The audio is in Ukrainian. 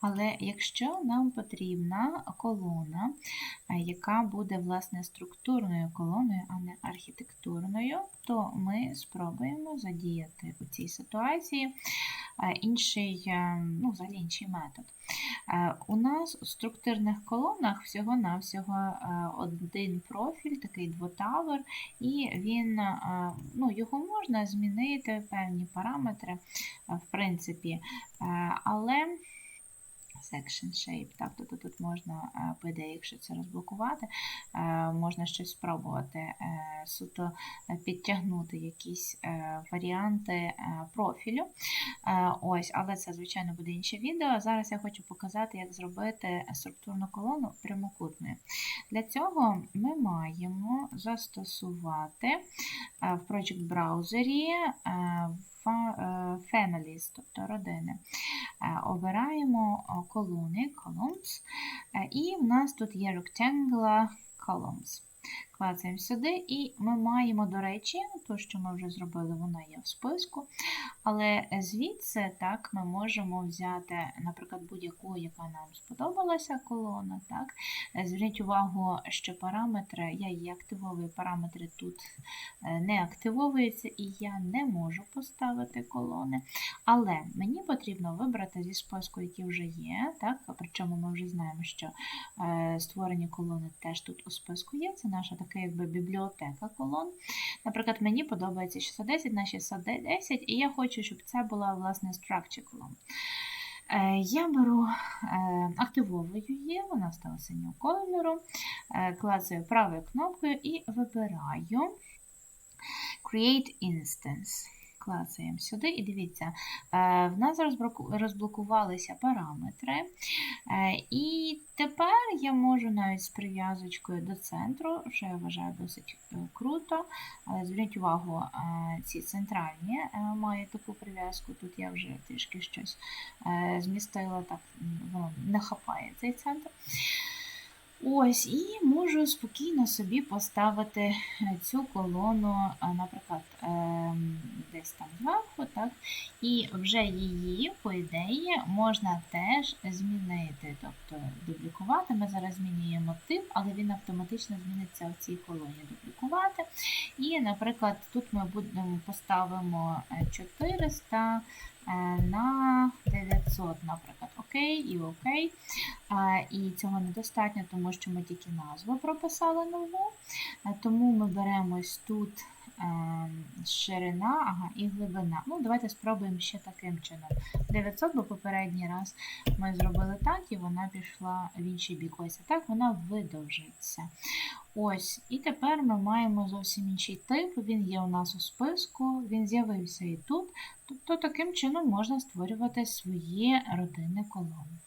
Але якщо нам потрібна колона, е, яка буде власне структурною колоною, а не архітектурною, то ми спробуємо задіяти у цій ситуації е, інший, е, ну, взагалі інший метод. У нас у структурних колонах всього-навсього один профіль, такий двотавер, і він, ну, його можна змінити, певні параметри, в принципі, але section shape, тобто тут можна, е, по ідеї, якщо це розблокувати, е, можна щось спробувати е, суто е, підтягнути якісь е, варіанти е, профілю. Е, Ось, але це, звичайно, буде інше відео. Зараз я хочу показати, як зробити структурну колону прямокутною. Для цього ми маємо застосувати е, в Project браузері Families, тобто родини. Е, Обираємо колони, columns, е, і в нас тут є rectangular columns. Клацаємо сюди, і ми маємо, до речі, то, що ми вже зробили, вона є в списку. Але звідси так, ми можемо взяти, наприклад, будь-яку, яка нам сподобалася колона. Так. Зверніть увагу, що параметри, я її активовую, параметри тут е, не активовуються, і я не можу поставити колони. Але мені потрібно вибрати зі списку, які вже є. Так. Причому ми вже знаємо, що е, створені колони теж тут у списку є. Це наша така якби бібліотека колон. Наприклад, мені подобається 610 на 610, і я хочу, щоб це була власне structure колон. Е, Я беру, е, активовую її, вона стала синього кольору, е, клацаю правою кнопкою і вибираю Create Instance. Клацаємо сюди і дивіться, е, в нас розблокувалися параметри. Е, І тепер я можу навіть з прив'язочкою до центру, що я вважаю досить е, круто. Зверніть увагу, ці центральні мають таку прив'язку. Тут я вже трішки щось змістила, так воно не хапає цей центр. Ось, і можу спокійно собі поставити е, цю колону, наприклад, ем, десь там зверху, так, і вже її, по ідеї, можна теж змінити, тобто дублікувати. Ми зараз змінюємо тип, але він автоматично зміниться в цій колоні дублікувати. І, наприклад, тут ми будемо поставимо е, 400 е, на 900, наприклад, окей і окей. І цього недостатньо, тому що ми тільки назву прописали нову. Тому ми беремось тут ширина ага, і глибина. Ну, Давайте спробуємо ще таким чином. 900, бо попередній раз ми зробили так, і вона пішла в інший бік. Ось а так вона видовжиться. Ось, і тепер ми маємо зовсім інший тип. Він є у нас у списку, він з'явився і тут. Тобто таким чином можна створювати свої родинні колони.